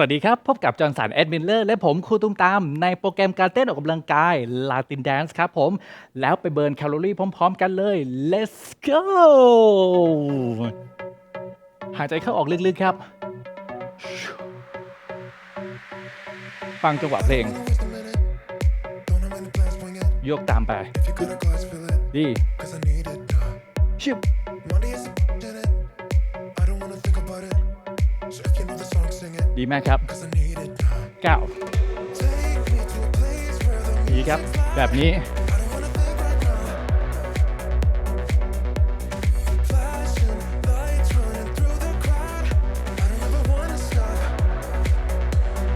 สวัสดีครับ พบกับจอห์นสันแอดมินเลอร์และผมครูตุ้มตาม ในโปรแกรมการเต้นออกกำลังกาย Latin Dance ครับผม แล้วไปเบิร์นแคลอรี่พร้อมๆกันเลย let's go หายใจเข้าออกลึกๆครับ ฟังจังหวะเพลง โยกตามไป ดีชิบ ดีมากครับเก้าดีครับ แบบนี้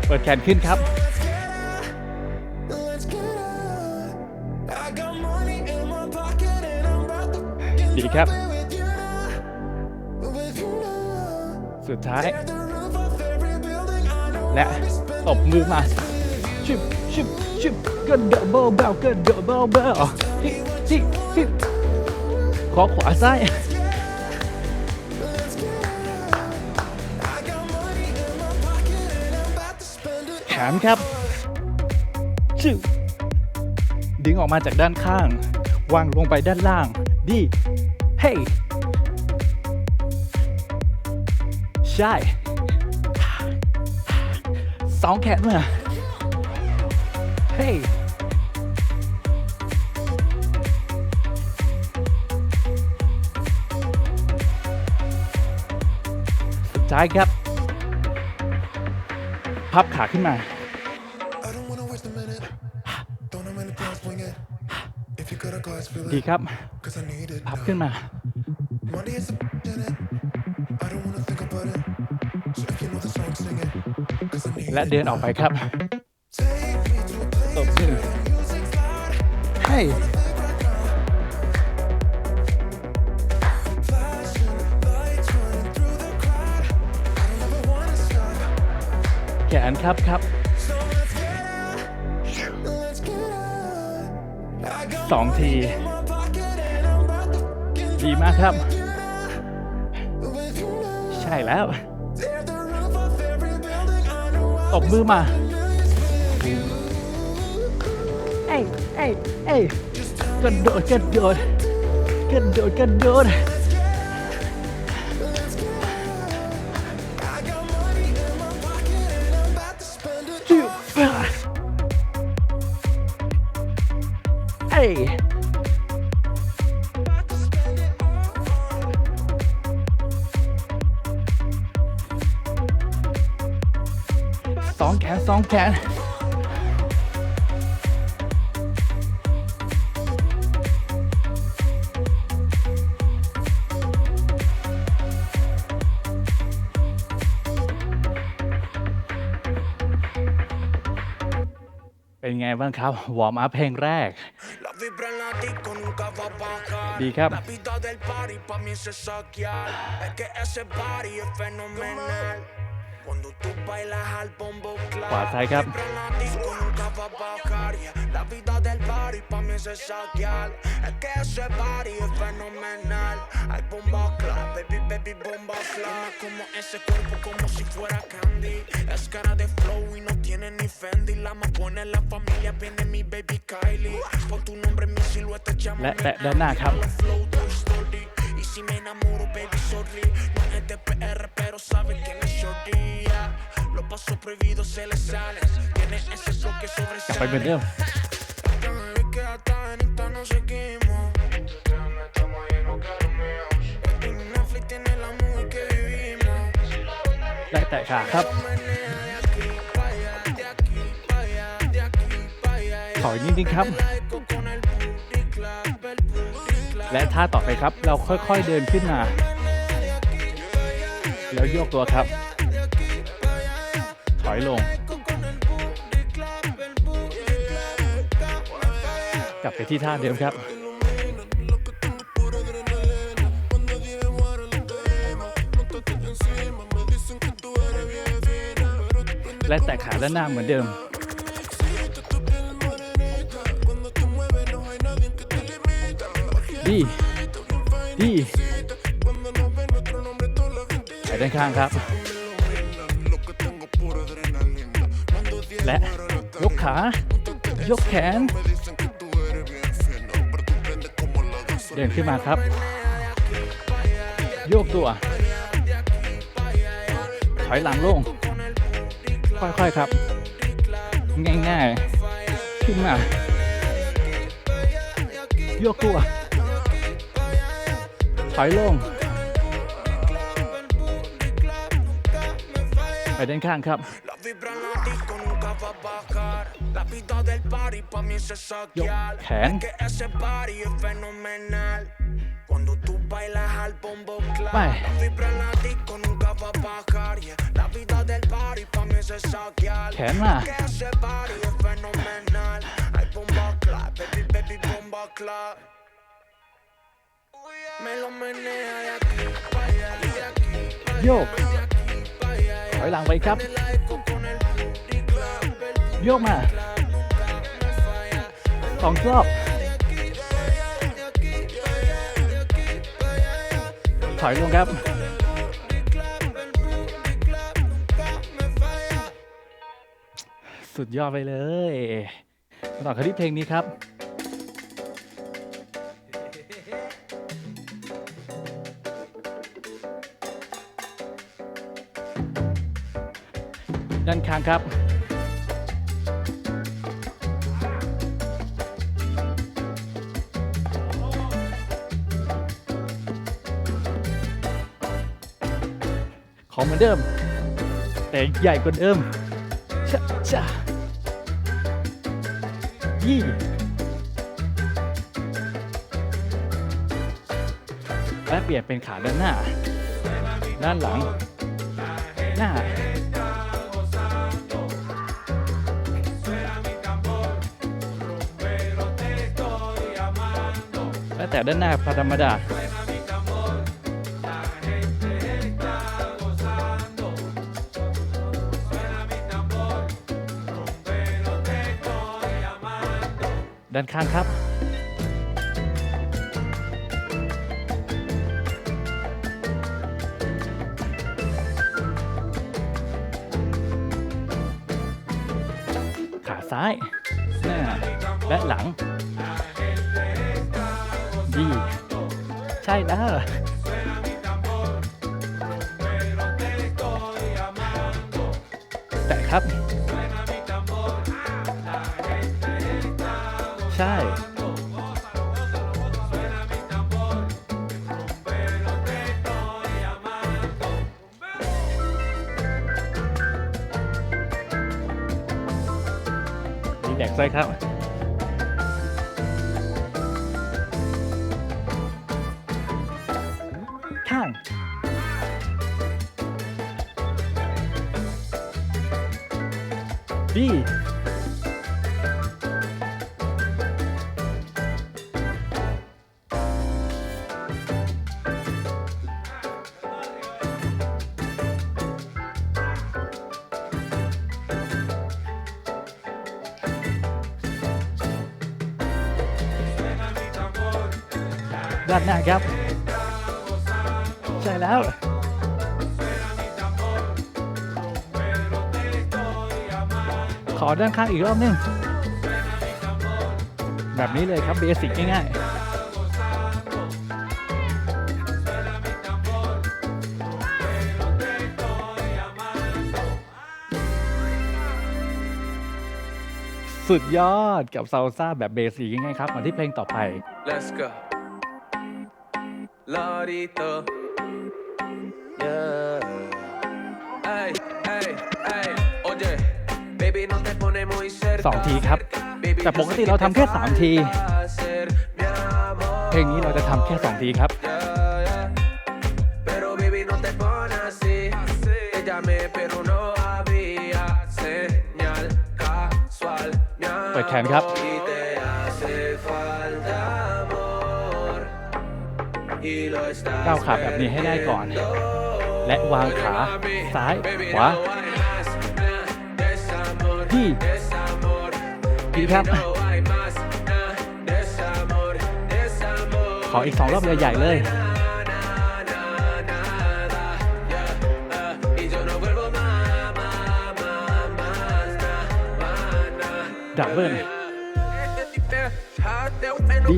เปิดแขนขึ้นครับดีครับ สุดท้าย และตบมือมาชิบชิบชิบกระโดดเบาเบากระโดดเบาเบาฮิฮิฮิขอขวาซ้ายแขนครับชิบดึงออกมาจากด้านข้าง วางลงไปด้านล่าง ดี เฮ้ยใช่ สองแขนมาเฮ้ยสุดท้ายครับ พับขาขึ้นมา ดีครับ พับขึ้นมา และเดินออกไปครับตบมือให้แขนครับครับสองที ดีมากครับ ใช่แล้ว ตบมือมา เอ้ยเอ้ยเอ้ยกระโดดกระโดดกระโดดกระโดดจิบฟ้าเอ้ย องแขนเป็นไงบ้างครับ วอร์มอัพเพลงแรก La vibra en la disco nunca va a bajar. Di cap. La vida del party pa' mí es saquear. Es que ese party es fenomenal. Cuando tú bailas al bombo claro. ขวาซ้ายครับ La vibra en la disco nunca va a bajar. Yeah. La vida del party pa' mí es saquear. Es que ese party es fenomenal. Hay bomba claro, baby, baby, bomba claro. como ese cuerpo como si fuera candy. Es cara de flow y no tiene ni Fendi. La más buena en la familia viene mi baby Kylie. Pon tu nombre en mi silueta, และ llámame แตะด้านหน้าครับ Habla flow, Toy Story. Y si me enamoro, baby, sorry. No es de PR, pero sabe quién es Shorty. Yeah. Los pasos prohibidos se le salen. Tiene ese flow que กลับไปเหมือน sobresale. เดิม Que me vi que hasta en Insta nos seguimos. En Netflix tiene la movie que vivimos. และแตะขาครับ Menea de aquí pa' allá, de aquí pa' allá, de aquí pa' allá. ถอยนิดนึงครับ La disco con el booty clap, el booty clap. และท่าต่อไปครับ เราค่อยๆเดินขึ้นมา แล้วโยกตัวครับ ถอยลง กลับไปที่ท่าเดิมครับและแตะขาด้านหน้าเหมือนเดิม ดีดีไปด้านข้างครับ และยกขายกแขน เดินขึ้นมาครับ โยกตัว ถอยหลังลง ค่อยๆครับ ง่ายๆ ขึ้นมา โยกตัว ถอยลง ไปด้านข้างครับ La vibra en la disco nunca va a bajar. La vida del party pa' mí es saquear. Ken. Es que ese party es fenomenal. Cuando tú bailas al bombo clap. Bye. La vibra en la disco nunca va a bajar. yeah. La vida del party pa' mí es saquear. แขนมา Es que ese party es fenomenal. Hay bomba clap, baby, baby, bomba clap. Me lo menea de aquí pa' allá, de aquí pa' allá, โยก de aquí pa' allá. ถอยหลังไปครับ La disco con el booty clap, el โยกมาสองรอบถอยลงครับ สุดยอดไปเลยมาต่อกันที่เพลงนี้ครับด้านข้างครับ ของเหมือนเดิม แต่ใหญ่กว่าเดิมชะชะยี่และเปลี่ยนเป็นขาด้านหน้า ด้านหลัง หน้าและแต่ด้านหน้าธรรมดา ด้านข้างครับ ขาซ้ายหน้าและหลัง ดี ใช่แล้ว จกไส้ครับ ด้านหน้าครับ ใช่แล้วขอด้านข้างอีกรอบหนึง แบบนี้เลยครับเบสิกง่ายๆสุดยอดกับซาลซ่าแบบเบสิกง่ายๆครับ มาที่เพลงต่อไป Let's go. Lorito. Yeah. Ey, ey, ey. Oye, baby, no te pone muy cerca. สองทีครับ Baby, แต่ yo ป sé กติ que เรา te ทำแค่สามที hacer mi amor. เพลงนี้เราจะทำแค่สองทีครับ Yeah, yeah. Pero baby, no te pone así. Te llamé, pero no había señal casual. Mi เปิดแขนครับ amor. ก้าวขาแบบนี้ให้ได้ก่อน และวางขาซ้ายขวาที่ดีครับ ขออีกสองรอบใหญ่ๆเลยดับเบิล D.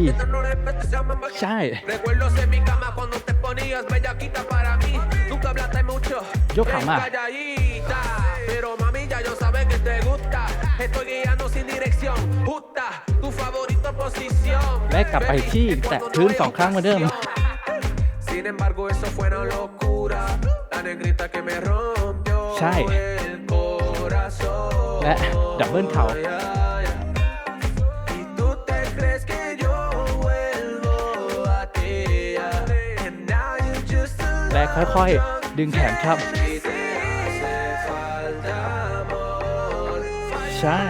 ใช่ Recuerdos en mi cama cuando te ponías bellaquita para mí. Nunca hablaste mucho. Yo bien jamás. calladita. Pero mami, ya yo sabes que te gusta. Estoy guiando sin dirección. Justa, tu favorita posición. และกลับไปที่แตะพื้นสองครั้งเหมือนเดิม Sin embargo, eso fue una locura. La negrita que me rompió Chai. el corazón. และดับเบิลเข่า และค่อยๆ ดึงแขนครับ ใช่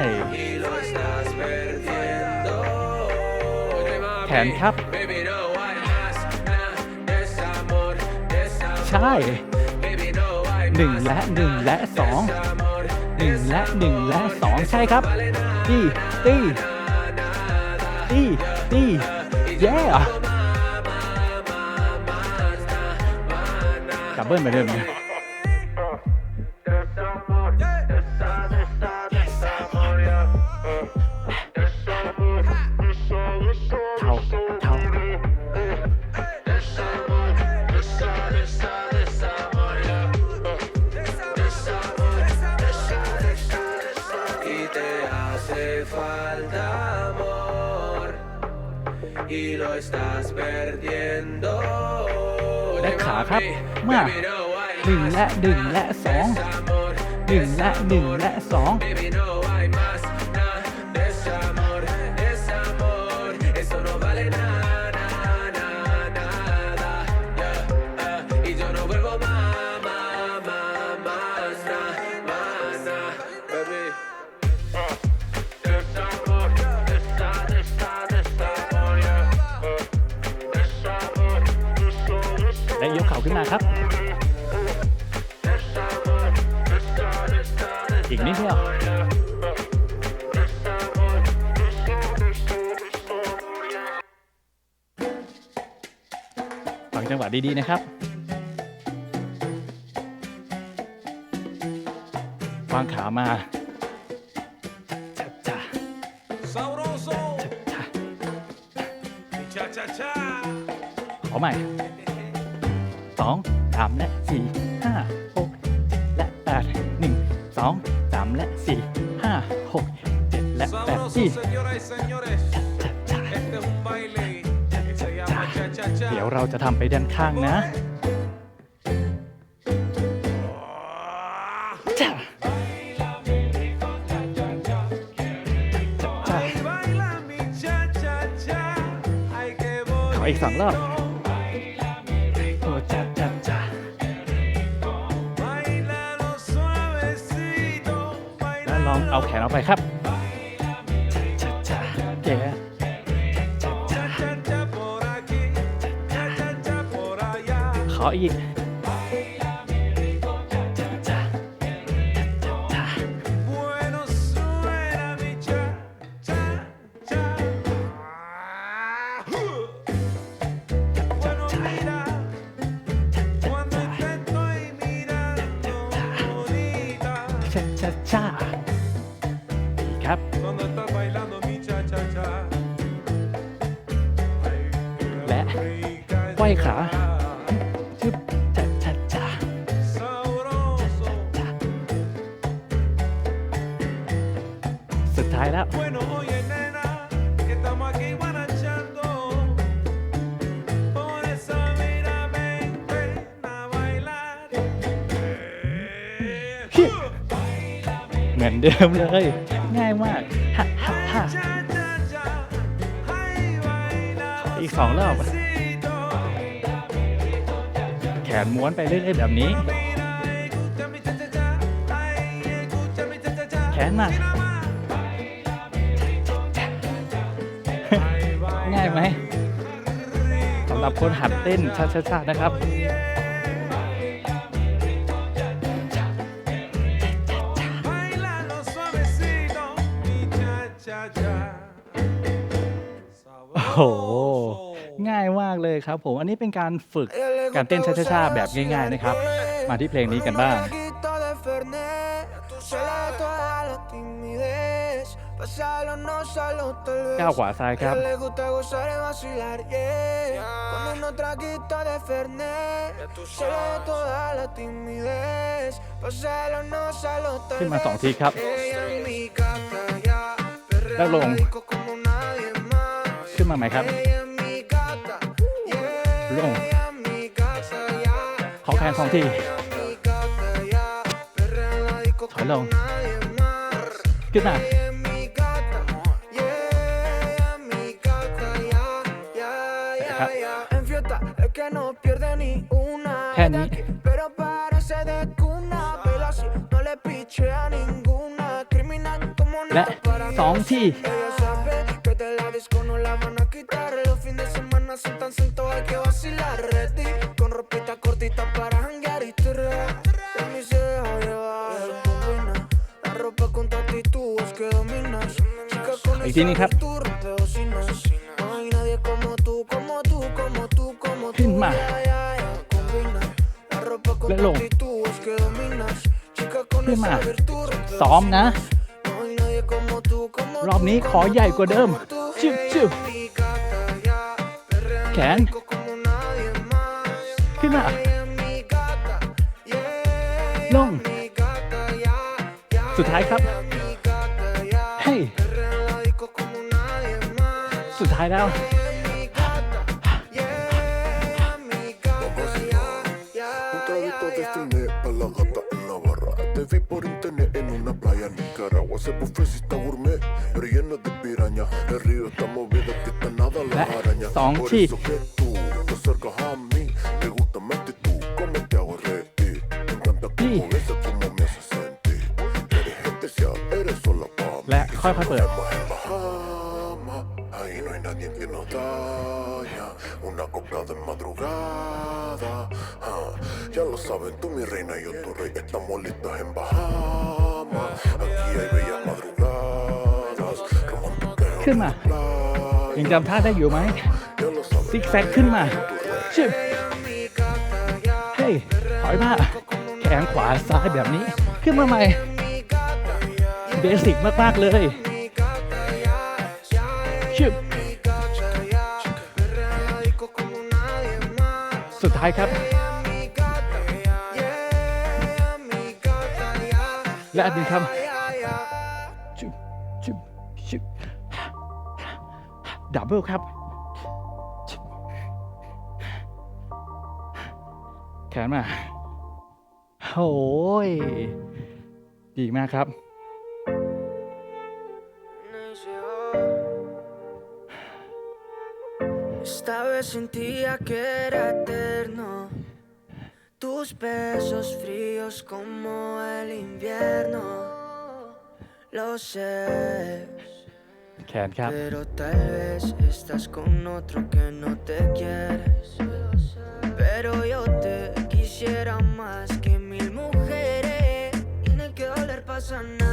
แขนครับ ใช่หนึ่งและหนึ่งและสองหนึ่งและหนึ่งและสองใช่ครับตีตีตีตีเย้ เบิลเหมือนเดิมนาหนึ่งและหนึ่งและสองหนึ่งและหนึ่งและสอง ข่าขึ้นมาครับ desamor, desa, desa, อีกนิดเดียวฟังจังหวะดี ๆ นะครับ วางขามาจ้าจ้า Sabroso. จ้า Cha cha cha. ขอใหม่ สองสามและสี่ห้าหกเจ็ดและแปดหนึ่งสองสามและสี่ห้าหกเจ็ดและแปด Sabroso, ที่ señoras y señores. จ้าจ้า Este es un baile que se llama cha cha cha. เดี๋ยวเราจะทำไปด้านข้างนะจ้าจ้า Ay, baila mi cha cha cha. Ay, qué ขออีกสองรอบ องเอาแขนออกไปครับเก๋ขออีก ควายขาชึบจ้าจ้าจ้สุดท้ายแล้วเหมือนเดิมเลย ง่ายมากฮ่อีกสองรอบ นม้วนไปเรื่อยๆแบบนี้ Mira, escucha mi cha, cha, cha. Ay, escucha mi cha, cha, cha. แขนมา Mira más. Ay, baila ง่ายไหม rico, สำหรับคนหัดเต้นช้าๆๆนะครับ Bailalo suavecito, mi cha cha cha. โอ้โหง่ายมาก เลยครับผม อันนี้เป็นการฝึกการเต้นช้าๆแบบง่ายๆนะครับ มาที่เพลงนี้กันบ้าง Un traguito de Fernet, tú sola de toda la timidez. Pásalo, no solo tal vez. ก้าวขวาซ้ายครับ Que le gusta gozar y vacilar, yeah. Con unos traguitos de Fernet. Se ve toda la timidez. Pásalo, no solo tal ขึ้นมา vez. สองทีครับ Ella en mi casa, ya. Perrea แล้วลง la disco como nadie más. ขึ้นมาใหม่ครับ ลง Ella en mi casa, ya. ขอแขนสองที Ella en mi casa, ya. Perrea la disco ถอยลง como nadie más. ขึ้นมา Ella en mi casa, yeah, en mi casa, ya, ya, ya, Ajá. ya. Ya, ya. Combina la ropa con Ve tu long. actitud, es que dominas. Chica con Firma. esa virtud, rompe ซ้อมนะ no hay nadie como tú, como รอบนี้ขอใหญ่กว่าเดิมชึบชึบแขน ขึ้นมา ลง สุดท้ายครับ เฮ้ย สุดท้ายแล้ว Un traguito de Fernet pa' la gata en la barra. Te vi por internet en una playa en Nicaragua. Ese buffet sí está gourmet, pero lleno de piraña. El río está movido, que está nada la Ve, araña. song Por chi. eso que tú te acercas a mí. Me gusta más que tú, como te hago reír. Me encanta Sí. como besas, como me haces sentir. Eres especial, eres sola para mí. และค่อยๆเปิด Estamos en Una copla de madrugada. ah, ya lo saben, tú mi reina y yo tu rey. Estamos listos en Bahama. Aquí hay bellas madrugadas. Románticas en ขึ้นมา la playa. ยังจำท่าได้อยู่ไหม Ya lo saben, ซิกแซกขึ้นมา ชึบ เฮ้ยถอยมาแขนขวาซ้ายแบบนี้ ขึ้นมาใหม่ เบสิกมาก ๆ เลยายครับ และอันนี้ครับจุบจุบจุบดับเบิลครับจุบแขนมาโอ้ยดีมากครับ Tus besos fríos como el invierno. Lo sé, แขนครับ pero tal vez estás con otro que no te quieres. Pero yo te quisiera más que mil mujeres. Tiene que doler para sanar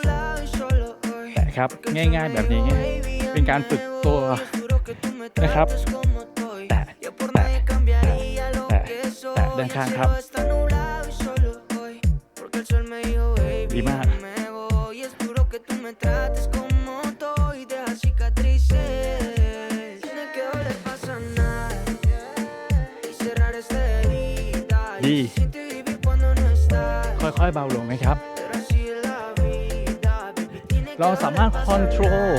นะครับ ง่ายๆแบบนี้ เป็นการฝึกตัวนะครับ แต่แต่แต่แต่ด้านข้างครับ ดีมากดีค่อยๆเบาลงไหมครับ เราสามารถ doler ค pa' อนโทรล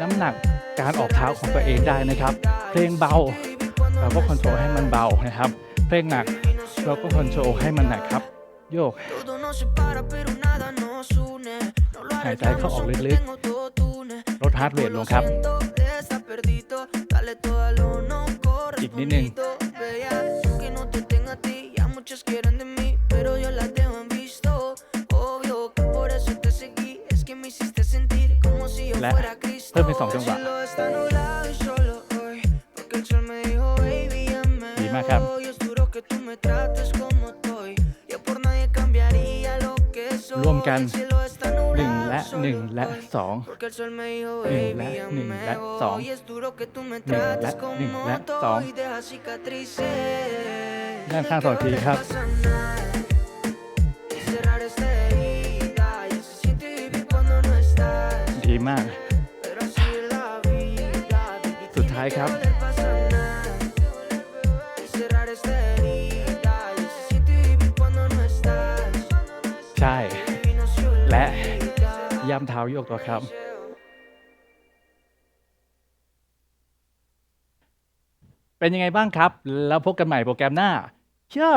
น้ำหนักการออกเท้าของตัวเองได้นะครับ เพลงเบาเราก็คอนโทรลให้มันเบานะครับ เพลงหนักเราก็คอนโทรลให้มันหนักครับ โยก หายใจเข้าออกลึกๆลดฮาร์ดเรทลงครับ อีกนิดนึง และเพิ่มเป็นสองจังหวะดีมากครับ รวมกัน 1 และ 1 และ 2 1 และ 1 และ 2 1 และ 1 และ 2 ด้านข้างสองทีครับ มาก สุดท้ายครับใช่ และย่ำเท้าโยกตัวครับ เป็นยังไงบ้างครับ แล้วพบกันใหม่โปรแกรมหน้าเช้า